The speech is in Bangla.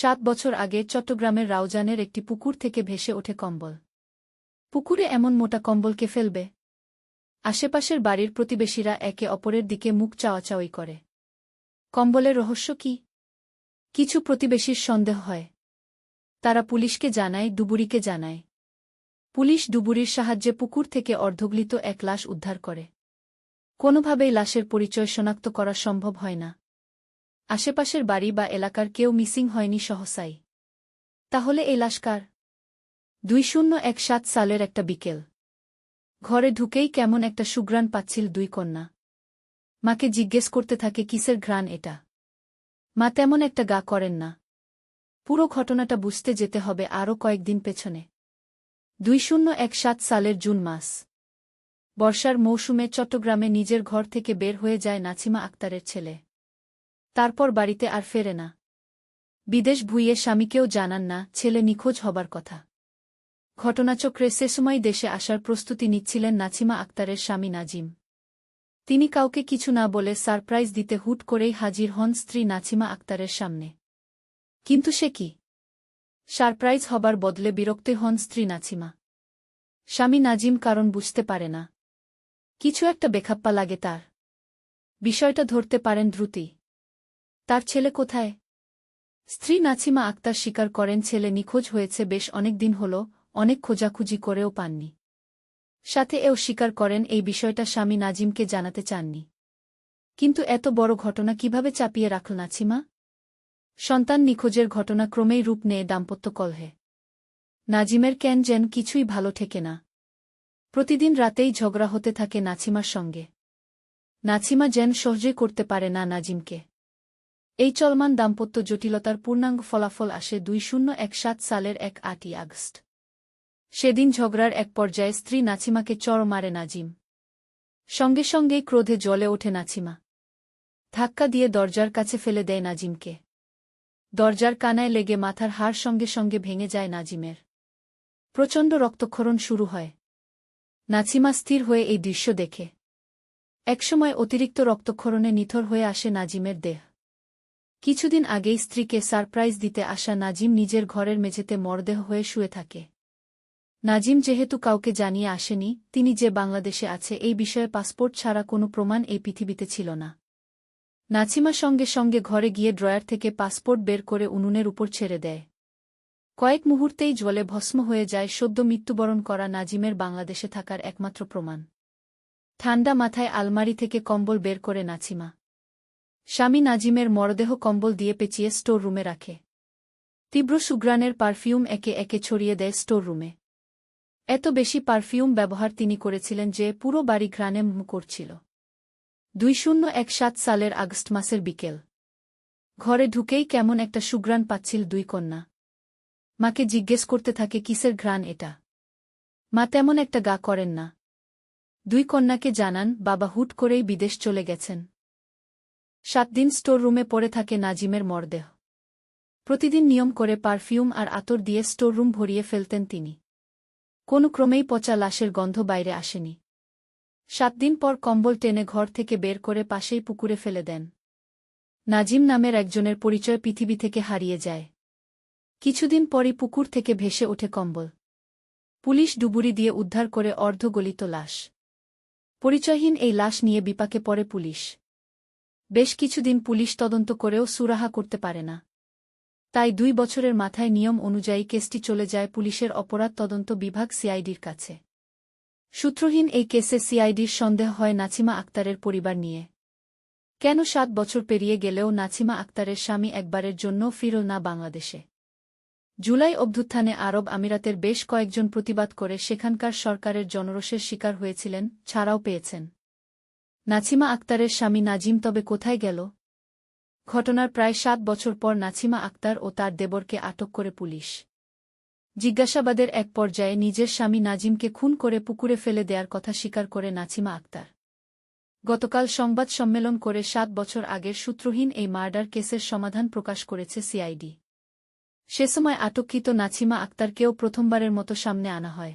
সাত বছর আগে চট্টগ্রামের রাউজানের একটি পুকুর থেকে ভেসে ওঠে কম্বল। পুকুরে এমন মোটা কম্বলকে ফেলবে? আশেপাশের বাড়ির প্রতিবেশীরা একে অপরের দিকে মুখ চাওয়াচাওয়ি করে। কম্বলের রহস্য কি? কিছু প্রতিবেশীর সন্দেহ হয়। তারা পুলিশকে জানায় ডুবুরিকে জানায়। পুলিশ ডুবুরির সাহায্যে পুকুর থেকে অর্ধগলিত এক লাশ উদ্ধার করে। কোনোভাবেই লাশের পরিচয় শনাক্ত করা সম্ভব হয় না। আশেপাশের বাড়ি বা এলাকার কেউ মিসিং হয়নি সহসাই। তাহলে এই লাশ কার? দুই শূন্য এক সাত সালের একটা বিকেল। ঘরে ঢুকেই কেমন একটা সুগ্রাণ পাচ্ছিল দুই কন্যা। মাকে জিজ্ঞেস করতে থাকে, কিসের ঘ্রাণ এটা? মা তেমন একটা গা করেন না। পুরো ঘটনাটা বুঝতে যেতে হবে আরও কয়েকদিন পেছনে। দুই শূন্য এক সাত সালের জুন মাস। বর্ষার মৌসুমে চট্টগ্রামে নিজের ঘর থেকে বের হয়ে যায় নাছিমা আক্তারের ছেলে। তারপর বাড়িতে আর ফেরে না। বিদেশ ভুইয়ে স্বামীকেও জানান না, ছেলে নিখোঁজ হবার কথা। ঘটনাচক্রে সে সময় দেশে আসার প্রস্তুতি নিচ্ছিলেন নাছিমা আক্তারের স্বামী নাজিম। তিনি কাউকে কিছু না বলে সারপ্রাইজ দিতে হুট করেই হাজির হন স্ত্রী নাছিমা আক্তারের সামনে। কিন্তু সে কি? সারপ্রাইজ হবার বদলে বিরক্ত হন স্ত্রী নাছিমা। স্বামী নাজিম কারণ বুঝতে পারে না। কিছু একটা বেখাপ্পা লাগে তার। বিষয়টা ধরতে পারেন দ্রুতি। তার ছেলে কোথায়? স্ত্রী নাছিমা আক্তার স্বীকার করেন ছেলে নিখোঁজ হয়েছে বেশ অনেক দিন হল, অনেক খোঁজাখুঁজি করেও পাননি। সাথে এও স্বীকার করেন এই বিষয়টা স্বামী নাজিমকে জানাতে চাননি। কিন্তু এত বড় ঘটনা কীভাবে চাপিয়ে রাখল নাছিমা? সন্তান নিখোঁজের ঘটনা ক্রমেই রূপ নেয় দাম্পত্য কলহে। নাজিমের ক্যান যেন কিছুই ভালো ঠেকে না। প্রতিদিন রাতেই ঝগড়া হতে থাকে নাছিমার সঙ্গে। নাছিমা যেন সহজে করতে পারে না নাজিমকে। এই চলমান দাম্পত্য জটিলতার পূর্ণাঙ্গ ফলাফল আসে দুই শূন্য এক সাত সালের এক আটই আগস্ট। সেদিন ঝগড়ার এক পর্যায়ে স্ত্রী নাছিমাকে চড় মারে নাজিম। সঙ্গে সঙ্গেই ক্রোধে জ্বলে ওঠে নাছিমা। ধাক্কা দিয়ে দরজার কাছে ফেলে দেয় নাজিমকে। দরজার কানায় লেগে মাথার হাড় সঙ্গে সঙ্গে ভেঙে যায় নাজিমের। প্রচণ্ড রক্তক্ষরণ শুরু হয়। নাছিমা স্থির হয়ে এই দৃশ্য দেখে। একসময় অতিরিক্ত রক্তক্ষরণে নিথর হয়ে আসে নাজিমের দেহ। কিছুদিন আগেই স্ত্রীকে সারপ্রাইজ দিতে আসা নাজিম নিজের ঘরের মেঝেতে মরদেহ হয়ে শুয়ে থাকে। নাজিম যেহেতু কাউকে জানিয়ে আসেনি, তিনি যে বাংলাদেশে আছে এই বিষয়ে পাসপোর্ট ছাড়া কোনো প্রমাণ এই পৃথিবীতে ছিল না। নাছিমা সঙ্গে সঙ্গে ঘরে গিয়ে ড্রয়ার থেকে পাসপোর্ট বের করে উনুনের উপর ছেড়ে দেয়। কয়েক মুহূর্তেই জলে ভস্ম হয়ে যায় সদ্য মৃত্যুবরণ করা নাজিমের বাংলাদেশে থাকার একমাত্র প্রমাণ। ঠান্ডা মাথায় আলমারি থেকে কম্বল বের করে নাছিমা। স্বামী নাজিমের মরদেহ কম্বল দিয়ে পেঁচিয়ে স্টোর রুমে রাখে। তীব্র সুগ্রানের পারফিউম একে একে ছড়িয়ে দেয় স্টোর রুমে এত বেশি পারফিউম ব্যবহার তিনি করেছিলেন যে পুরো বাড়ি ঘ্রাণে মুহ করছিল। দুই শূন্য এক সাত সালের আগস্ট মাসের বিকেল। ঘরে ঢুকেই কেমন একটা সুগ্রাণ পাচ্ছিল দুই কন্যা। মাকে জিজ্ঞেস করতে থাকে, কিসের ঘ্রাণ এটা? মা তেমন একটা গা করেন না। দুই কন্যাকে জানান, বাবা হুট করেই বিদেশ চলে গেছেন। সাত দিন স্টোর রুমে পড়ে থাকে নাজিমের মরদেহ। প্রতিদিন নিয়ম করে পারফিউম আর আতর দিয়ে স্টোর রুম ভরিয়ে ফেলতেন তিনি। কোনো ক্রমেই পচা লাশের গন্ধ বাইরে আসেনি। সাত দিন পর কম্বল টেনে ঘর থেকে বের করে পাশেই পুকুরে ফেলে দেন। নাজিম নামের একজনের পরিচয় পৃথিবী থেকে হারিয়ে যায়। কিছুদিন পরই পুকুর থেকে ভেসে ওঠে কম্বল। পুলিশ ডুবুরি দিয়ে উদ্ধার করে অর্ধগলিত লাশ। পরিচয়হীন এই লাশ নিয়ে বিপাকে পড়ে পুলিশ। বেশ কিছুদিন পুলিশ তদন্ত করেও সুরাহা করতে পারে না। তাই দুই বছরের মাথায় নিয়ম অনুযায়ী কেসটি চলে যায় পুলিশের অপরাধ তদন্ত বিভাগ সিআইডির কাছে। সূত্রহীন এই কেসে সিআইডির সন্দেহ হয় নাছিমা আক্তারের পরিবার নিয়ে। কেন সাত বছর পেরিয়ে গেলেও নাছিমা আক্তারের স্বামী একবারের জন্য ফিরল না বাংলাদেশে? জুলাই অভ্যুত্থানে আরব আমিরাতের বেশ কয়েকজন প্রতিবাদ করে সেখানকার সরকারের জনরোষের শিকার হয়েছিলেন, ছাড়াও পেয়েছেন। নাছিমা আক্তারের স্বামী নাজিম তবে কোথায় গেল? ঘটনার প্রায় সাত বছর পর নাছিমা আক্তার ও তার দেবরকে আটক করে পুলিশ। জিজ্ঞাসাবাদের এক পর্যায়ে নিজের স্বামী নাজিমকে খুন করে পুকুরে ফেলে দেয়ার কথা স্বীকার করে নাছিমা আক্তার। গতকাল সংবাদ সম্মেলন করে সাত বছর আগের সূত্রহীন এই মার্ডার কেসের সমাধান প্রকাশ করেছে সিআইডি। সে সময় আটককৃত নাছিমা আক্তারকেও প্রথমবারের মতো সামনে আনা হয়।